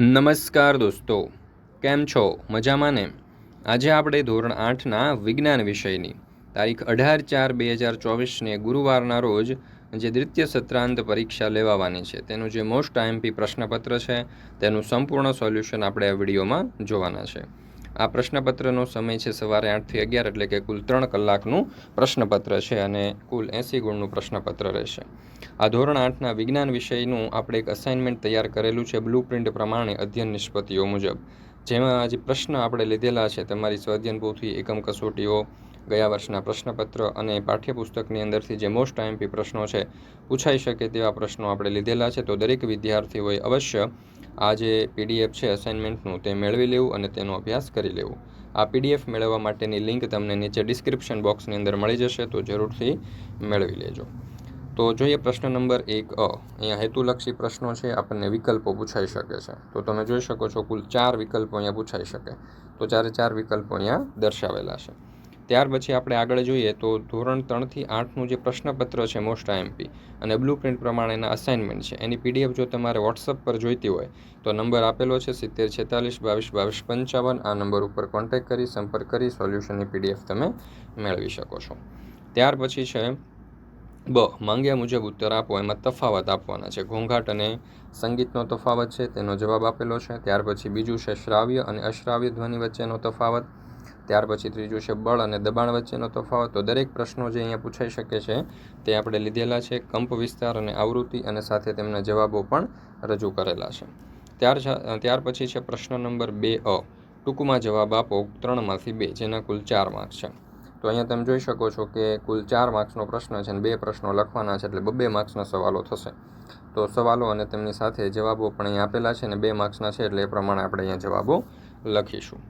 નમસ્કાર દોસ્તો, કેમ છો? મજામાં ને? આજે આપણે ધોરણ આઠના વિજ્ઞાન વિષયની તારીખ અઢાર ચાર બે હજાર ચોવીસને ગુરુવારના રોજ જે દ્વિતીય સત્રાંત પરીક્ષા લેવાવાની છે, તેનું જે મોસ્ટ આઈએમપી પ્રશ્નપત્ર છે, તેનું સંપૂર્ણ સોલ્યુશન આપણે આ વિડીયોમાં જોવાના છે. આ પ્રશ્નપત્રનો સમય છે સવારે આઠથી અગિયાર, એટલે કે કુલ ત્રણ કલાકનું પ્રશ્નપત્ર છે અને કુલ એંસી ગુણનું પ્રશ્નપત્ર રહેશે. આ ધોરણ આઠના વિજ્ઞાન વિષયનું આપણે એક અસાઇનમેન્ટ તૈયાર કરેલું છે બ્લુ પ્રિન્ટ પ્રમાણે અધ્યયન નિષ્પત્તિઓ મુજબ. જેમાં આજે પ્રશ્ન આપણે લીધેલા છે તમારી સ્વાધ્યન પોથી એકમ કસોટીઓ, ગયા વર્ષના પ્રશ્નપત્ર અને પાઠ્યપુસ્તકની અંદરથી જે મોસ્ટ આઈએમપી પ્રશ્નો છે, પૂછાઈ શકે તેવા પ્રશ્નો આપણે લીધેલા છે. તો દરેક વિદ્યાર્થીઓએ અવશ્ય આ જે પીડીએફ છે અસાઇનમેન્ટનું તે મેળવી લેવું અને તેનો અભ્યાસ કરી લેવું. આ પીડીએફ મેળવવા માટેની લિંક તમને નીચે ડિસ્ક્રિપ્શન બોક્સની અંદર મળી જશે, તો જરૂરથી મેળવી લેજો. તો જોઈએ પ્રશ્ન નંબર એક અ. અહીંયા હેતુલક્ષી પ્રશ્નો છે, આપણને વિકલ્પો પૂછાઈ શકે છે. તો તમે જોઈ શકો છો, કુલ ચાર વિકલ્પો અહીંયા પૂછાઈ શકે. તો ચારે ચાર વિકલ્પો અહીંયા દર્શાવેલા છે. ત્યાર પછી આપણે આગળ જોઈએ તો ધોરણ ત્રણથી આઠનું જે પ્રશ્નપત્ર છે મોસ્ટ આઈએમપી અને બ્લુ પ્રિન્ટ પ્રમાણેના અસાઇનમેન્ટ છે. એની પીડીએફ જો તમારે વોટ્સઅપ પર જોઈતી હોય, તો નંબર આપેલો છે સિત્તેર છેતાલીસ બાવીસ બાવીસ પંચાવન. આ નંબર ઉપર કોન્ટેક્ટ કરી, સંપર્ક કરી સોલ્યુશનની પીડીએફ તમે મેળવી શકો છો. ત્યાર પછી છે બ, માંગ્યા મુજબ ઉત્તર આપો, એમાં તફાવત આપવાના છે. ઘોંઘાટ અને સંગીતનો તફાવત છે, તેનો જવાબ આપેલો છે. ત્યાર પછી બીજું છે શ્રાવ્ય અને અશ્રાવ્ય ધ્વનિ વચ્ચેનો તફાવત. ત્યાર પછી ત્રીજું છે બળ અને દબાણ વચ્ચેનો તફાવત. તો દરેક પ્રશ્નો જે અહીંયા પૂછાઈ શકે છે, તે આપણે લીધેલા છે. કંપ વિસ્તાર અને આવૃત્તિ અને સાથે તેમના જવાબો પણ રજૂ કરેલા છે. ત્યાર ત્યાર પછી છે પ્રશ્ન નંબર બે અ. ટૂંકમાં જવાબ આપો, ત્રણમાંથી બે, જેના કુલ ચાર માર્ક્સ છે. તો અહીંયા તમે જોઈ શકો છો કે કુલ ચાર માર્ક્સનો પ્રશ્ન છે અને બે પ્રશ્નો લખવાના છે એટલે બબ્બે માર્ક્સના સવાલો થશે. તો સવાલો અને તેમની સાથે જવાબો પણ અહીંયા આપેલા છે અને બે માર્ક્સના છે એટલે એ પ્રમાણે આપણે અહીંયા જવાબો લખીશું.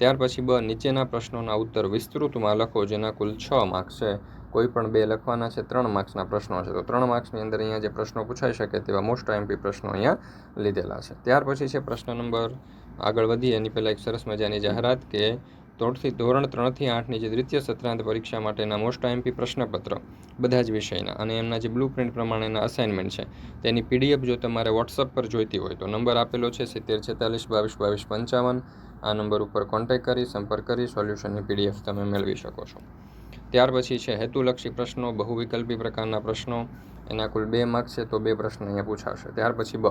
ત્યાર પછી બ, નીચેના પ્રશ્નોના ઉત્તર વિસ્તૃતમાં લખો જેના કુલ છ માર્ક્સ છે. કોઈ પણ બે લખવાના છે, ત્રણ માર્ક્સના પ્રશ્નો છે. તો ત્રણ માર્ક્સની અંદર અહીંયા જે પ્રશ્નો પૂછાઈ શકે તેવા મોસ્ટ આઈએમપી પ્રશ્નો અહીંયા લીધેલા છે. ત્યાર પછી છે પ્રશ્ન નંબર, આગળ વધીએ. એની પહેલાં એક સરસ મજાની જાહેરાત કે ત્રણથી, ધોરણ ત્રણથી આઠની જે દ્વિતીય સત્રાંત પરીક્ષા માટેના મોસ્ટ આઈએમપી પ્રશ્નપત્ર, બધા જ વિષયના. અને એમના જે બ્લુ પ્રિન્ટ પ્રમાણેના અસાઇનમેન્ટ છે, તેની પીડીએફ જો તમારે વોટ્સઅપ પર જોઈતી હોય તો નંબર આપેલો છે, સિત્તેર છેતાલીસ, બાવીસ બાવીસ, પંચાવન આ નંબર ઉપર કોન્ટેક્ટ કરી, સંપર્ક કરી સોલ્યુશનની પીડીએફ તમે મેળવી શકો છો. ત્યાર પછી છે, હેતુલક્ષી પ્રશ્નો, બહુવિકલ્પી પ્રકારના પ્રશ્નો, એના કુલ બે માર્ક્સ છે તો બે પ્રશ્ન અહીંયા પૂછાશે. ત્યાર પછી બ,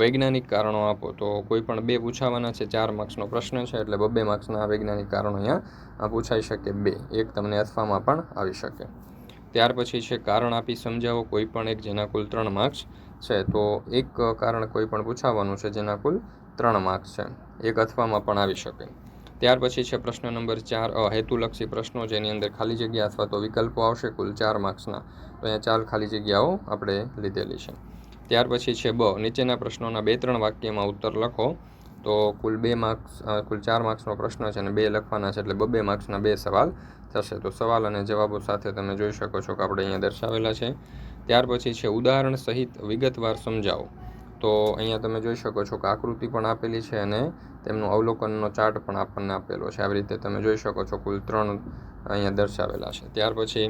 વૈજ્ઞાનિક કારણો આપો. તો કોઈ પણ બે પૂછાવાના છે, ચાર માર્ક્સનો પ્રશ્ન છે, એટલે બબ્બે માર્ક્સના વૈજ્ઞાનિક કારણો અહીંયા પૂછાઈ શકે બે. એક તમને અથવામાં પણ આવી શકે. ત્યાર પછી છે, કારણ આપી સમજાવો કોઈ પણ એક જેના કુલ ત્રણ માર્ક્સ છે. તો એક કારણ કોઈ પણ પૂછાવાનું છે જેના કુલ ત્રણ માર્ક્સ છે. એક અથવામાં પણ આવી શકે. ત્યાર પછી છે પ્રશ્ન નંબર ચાર હેતુલક્ષી પ્રશ્નો જેની અંદર ખાલી જગ્યા અથવા તો વિકલ્પો આવશે કુલ ચાર માર્ક્સના. તો અહીંયા ચાર ખાલી જગ્યાઓ આપણે લીધેલી છે. ત્યાર પછી છે બ, નીચેના પ્રશ્નોના બે ત્રણ વાક્યમાં ઉત્તર લખો. તો કુલ બે માર્ક્સ કુલ ચાર માર્ક્સનો પ્રશ્ન છે અને બે લખવાના છે એટલે બબે માર્ક્સના બે સવાલ થશે. તો સવાલ અને જવાબો સાથે તમે જોઈ શકો છો કે આપણે અહીંયા દર્શાવેલા છે. ત્યાર પછી છે ઉદાહરણ સહિત વિગતવાર સમજાવો. તો અહીંયા તમે જોઈ શકો છો કે આકૃતિ પણ આપેલી છે અને તેમનું અવલોકનનો ચાર્ટ પણ આપણને આપેલો છે. આવી રીતે તમે જોઈ શકો છો કુલ ત્રણ અહીંયા દર્શાવેલા છે. ત્યાર પછી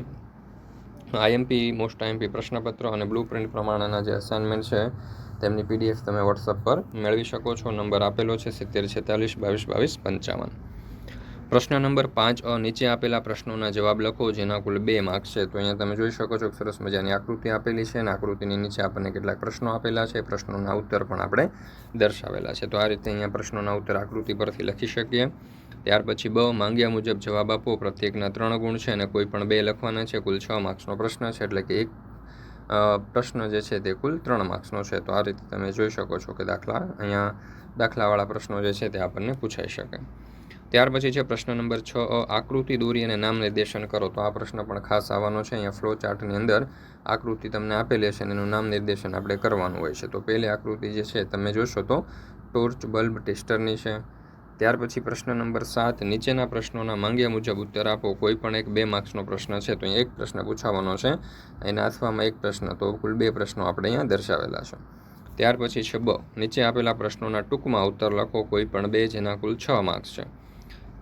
આઈએમપી, મોસ્ટ આઈએમપી પ્રશ્નપત્ર અને બ્લુ પ્રિન્ટ પ્રમાણેના જે અસાઇનમેન્ટ છે, તેમની પીડીએફ તમે વોટ્સઅપ પર મેળવી શકો છો. નંબર આપેલો છે સિત્તેર છેતાલીસ બાવીસ બાવીસ પંચાવન. પ્રશ્ન નંબર પાંચ નીચે આપેલા પ્રશ્નોના જવાબ લખો, જેના કુલ બે માર્ક્સ છે. તો અહીંયા તમે જોઈ શકો છો સરસ મજાની આકૃતિ આપેલી છે અને આકૃતિની નીચે આપણને કેટલાક પ્રશ્નો આપેલા છે. પ્રશ્નોના ઉત્તર પણ આપણે દર્શાવેલા છે. તો આ રીતે અહીંયા પ્રશ્નોના ઉત્તર આકૃતિ પરથી લખી શકીએ. ત્યાર પછી બ, માંગ્યા મુજબ જવાબ આપો. પ્રત્યેકના ત્રણ ગુણ છે અને કોઈ પણ બે લખવાના છે. કુલ છ માર્ક્સનો પ્રશ્ન છે. એટલે કે એક પ્રશ્ન જે છે તે કુલ ત્રણ માર્ક્સનો છે. તો આ રીતે તમે જોઈ શકો છો કે દાખલા અહીંયા દાખલાવાળા પ્રશ્નો જે છે તે આપણને પૂછાઈ શકે. ત્યાર પછી છે પ્રશ્ન નંબર છ આકૃતિ દોરી અને નામ નિર્દેશન કરો. તો આ પ્રશ્ન પણ ખાસ આવવાનો છે. અહીંયા ફ્લો ચાર્ટની અંદર આકૃતિ તમને આપેલી છે અને એનું નામ નિર્દેશન આપણે કરવાનું હોય છે. તો પહેલી આકૃતિ જે છે તમે જોશો તો ટોર્ચ બલ્બ ટેસ્ટરની છે. ત્યાર પછી પ્રશ્ન નંબર સાત, નીચેના પ્રશ્નોના માંગ્યા મુજબ ઉત્તર આપો. કોઈ પણ એક બે માર્ક્સનો પ્રશ્ન છે તો અહીંયા એક પ્રશ્ન પૂછાવાનો છે. એના અથવામાં એક પ્રશ્ન. તો કુલ બે પ્રશ્નો આપણે અહીંયા દર્શાવેલા છે. ત્યાર પછી છે બ. નીચે આપેલા પ્રશ્નોના ટૂંકમાં ઉત્તર લખો. કોઈ પણ બે જેના કુલ છ માર્ક્સ છે.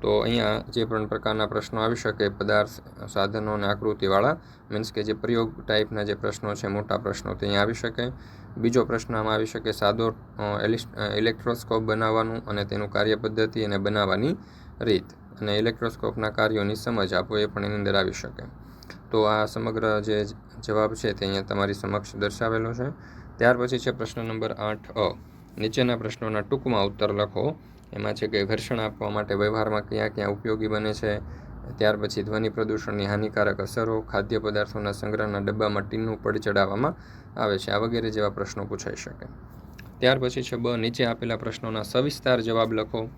તો અહીંયા જે પણ પ્રકારના પ્રશ્નો આવી શકે, પદાર્થ સાધનો અને આકૃતિવાળા મીન્સ કે જે પ્રયોગ ટાઈપના જે પ્રશ્નો છે, મોટા પ્રશ્નો, તે અહીંયા આવી શકે. બીજો પ્રશ્ન આમાં આવી શકે, સાદો ઇલેક્ટ્રોસ્કોપ બનાવવાનું અને તેનું કાર્ય પદ્ધતિ અને બનાવવાની રીત. અને ઇલેક્ટ્રોસ્કોપના કાર્યોની સમજ આપો, એ પણ એની અંદર આવી શકે. તો આ સમગ્ર જે, જવાબ છે તે અહીંયા તમારી સમક્ષ દર્શાવેલો છે. ત્યાર પછી છે પ્રશ્ન નંબર આઠ અ. નીચેના પ્રશ્નોના ટૂંકમાં ઉત્તર લખો. એમાં છે કે ઘર્ષણ આપવા માટે વ્યવહારમાં ક્યાં ક્યાં ઉપયોગી બને છે, ત્યાર પછી ધ્વનિ પ્રદૂષણની હાનિકારક અસરો, ખાદ્ય પદાર્થોના સંગ્રહના ડબ્બામાં ટીનનું પડ ચડાવવામાં આવે છે, આ વગેરે જેવા પ્રશ્નો પૂછાઈ શકે. ત્યાર પછી છે બ, નીચે આપેલા પ્રશ્નોના સવિસ્તાર જવાબ લખો,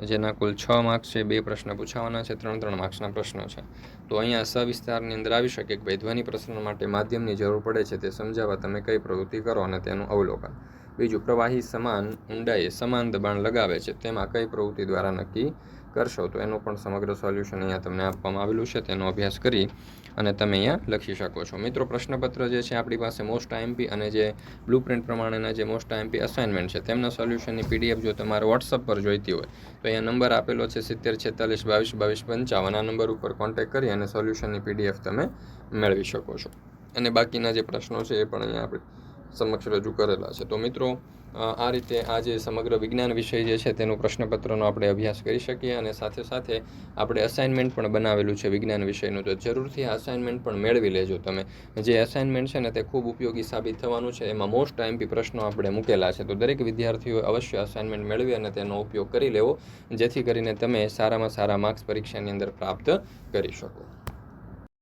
જેના કુલ છ માર્ક્સ છે, બે પ્રશ્ન પૂછાવાના છે, ત્રણ ત્રણ માર્ક્સના પ્રશ્નો છે. તો અહીંયા સવિસ્તારની અંદર આવી શકે કે ભાઈ ધ્વનિ પ્રસરણ માટે માધ્યમની જરૂર પડે છે, તે સમજાવવા તમે કઈ પ્રવૃત્તિ કરો અને તેનું અવલોકન. બીજું પ્રવાહી સમાન ઊંડાઈએ સમાન દબાણ લગાવે છે, તેમાં કઈ પ્રવૃત્તિ દ્વારા નક્કી કરશો? તો એનું પણ સમગ્ર સોલ્યુશન અહીંયા તમને આપવામાં આવેલું છે, તેનો અભ્યાસ કરી અને તમે અહીંયા લખી શકો છો. મિત્રો, પ્રશ્નપત્ર જે છે આપણી પાસે મોસ્ટ આઈએમપી અને જે બ્લુ પ્રિન્ટ પ્રમાણેના જે મોસ્ટ આઈએમપી અસાઇનમેન્ટ છે, તેમના સોલ્યુશનની પીડીએફ જો તમારે વોટ્સઅપ પર જોઈતી હોય, તો અહીંયા નંબર આપેલો છે સિત્તેર, છેતાલીસ, બાવીસ બાવીસ, પંચાવન. આ નંબર ઉપર કોન્ટેક્ટ કરી અને સોલ્યુશનની પીડીએફ તમે મેળવી શકો છો. અને બાકીના જે પ્રશ્નો છે એ પણ અહીંયા આપણે સમક્ષ રજૂ કરેલા છે. તો મિત્રો આ રીતે આ જે સમગ્ર વિજ્ઞાન વિષય જે છે તેનું પ્રશ્નપત્રનો આપણે અભ્યાસ કરી શકીએ અને સાથે સાથે આપણે અસાઇનમેન્ટ પણ બનાવેલું છે વિજ્ઞાન વિષયનું. તો જરૂરથી આ અસાઇનમેન્ટ પણ મેળવી લેજો તમે. જે અસાઇનમેન્ટ છે ને તે ખૂબ ઉપયોગી સાબિત થવાનું છે. એમાં મોસ્ટ આઈએમપી પ્રશ્નો આપણે મૂકેલા છે. તો દરેક વિદ્યાર્થીઓએ અવશ્ય અસાઇનમેન્ટ મેળવી અને તેનો ઉપયોગ કરી લેવો, જેથી કરીને તમે સારામાં સારા માર્ક્સ પરીક્ષાની અંદર પ્રાપ્ત કરી શકો.